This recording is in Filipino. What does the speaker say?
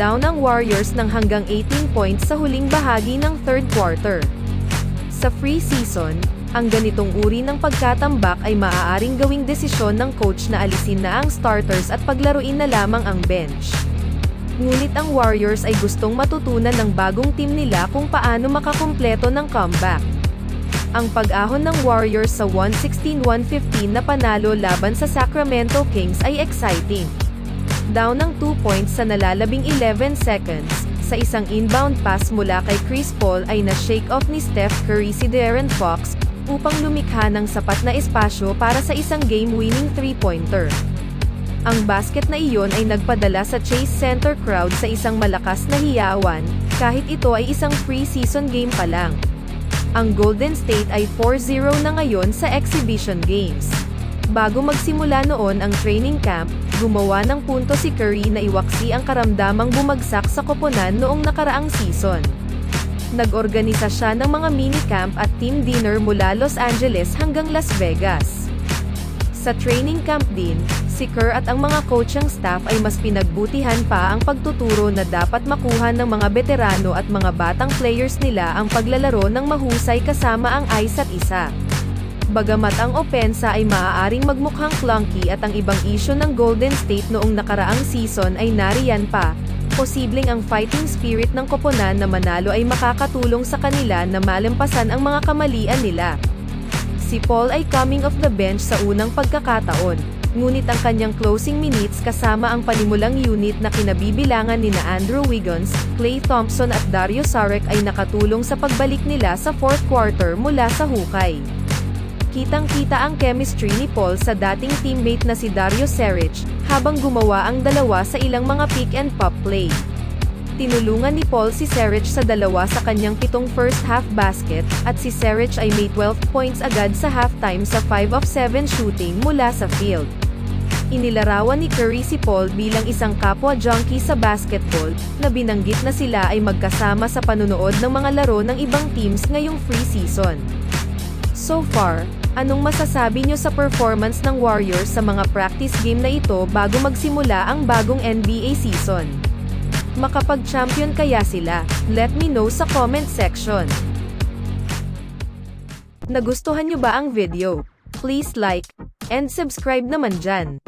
Down ang Warriors ng hanggang 18 points sa huling bahagi ng third quarter. Sa free season, ang ganitong uri ng pagkatambak ay maaaring gawing desisyon ng coach na alisin na ang starters at paglaruin na lamang ang bench. Ngunit ang Warriors ay gustong matutunan ng bagong team nila kung paano makakumpleto ng comeback. Ang pag-ahon ng Warriors sa 116-115 na panalo laban sa Sacramento Kings ay exciting. Down ng 2 points sa nalalabing 11 seconds, sa isang inbound pass mula kay Chris Paul ay na-shake off ni Steph Curry si De'Aaron Fox, upang lumikha ng sapat na espasyo para sa isang game-winning 3-pointer. Ang basket na iyon ay nagpadala sa Chase Center crowd sa isang malakas na hiyawan, kahit ito ay isang pre-season game pa lang. Ang Golden State ay 4-0 na ngayon sa exhibition games. Bago magsimula noon ang training camp, gumawa ng punto si Curry na iwaksi ang karamdamang bumagsak sa koponan noong nakaraang season. Nag-organisa siya ng mga minicamp at team dinner mula Los Angeles hanggang Las Vegas. Sa training camp din, si Kerr at ang mga coaching staff ay mas pinagbutihan pa ang pagtuturo na dapat makuha ng mga veterano at mga batang players nila ang paglalaro ng mahusay kasama ang isa't isa. Bagamat ang opensa ay maaaring magmukhang clunky at ang ibang isyo ng Golden State noong nakaraang season ay nariyan pa, posibleng ang fighting spirit ng koponan na manalo ay makakatulong sa kanila na malampasan ang mga kamalian nila. Si Paul ay coming off the bench sa unang pagkakataon, ngunit ang kanyang closing minutes kasama ang panimulang unit na kinabibilangan ni na Andrew Wiggins, Klay Thompson at Dario Saric ay nakatulong sa pagbalik nila sa fourth quarter mula sa hukay. Kitang-kita ang chemistry ni Paul sa dating teammate na si Dario Saric, habang gumawa ang dalawa sa ilang mga pick and pop play. Tinulungan ni Paul si Saric sa dalawa sa kanyang pitong first half basket, at si Saric ay may 12 points agad sa halftime sa 5 of 7 shooting mula sa field. Inilarawan ni Curry si Paul bilang isang kapwa junkie sa basketball, na binanggit na sila ay magkasama sa panunood ng mga laro ng ibang teams ngayong free season. So far, anong masasabi nyo sa performance ng Warriors sa mga practice game na ito bago magsimula ang bagong NBA season? Makapag-champion kaya sila? Let me know sa comment section. Nagustuhan nyo ba ang video? Please like and subscribe naman dyan.